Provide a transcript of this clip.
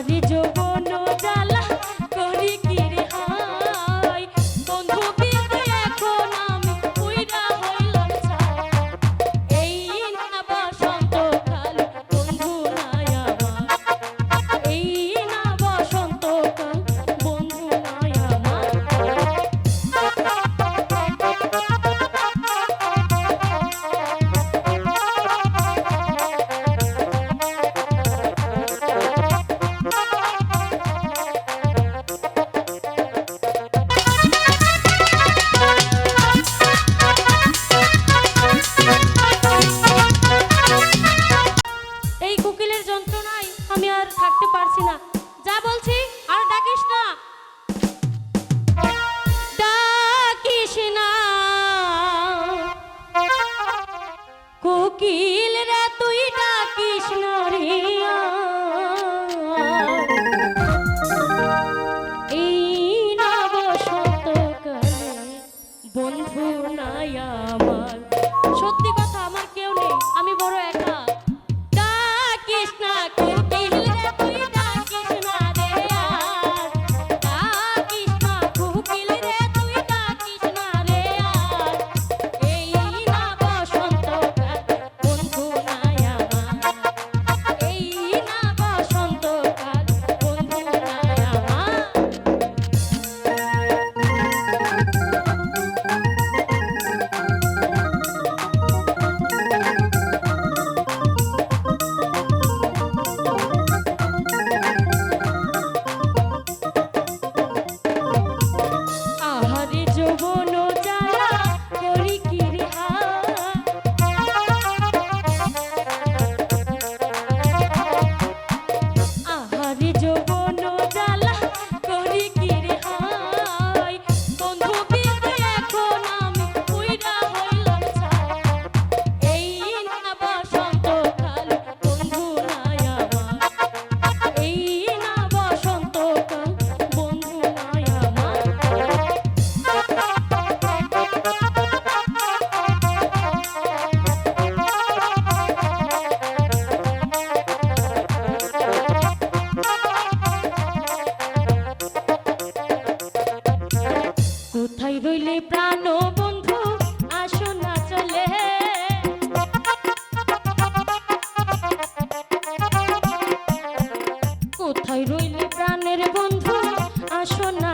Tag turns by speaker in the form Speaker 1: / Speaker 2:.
Speaker 1: আমার যোগ পারছি না। যা বলছি আর ডাকিস না। ডাকিস না। কোকিল রা, তুই ডাকিস না বন্ধু নাই আমার। সত্যি কথা, আমার কেউ নেই। আমি বড় একা। বাসনা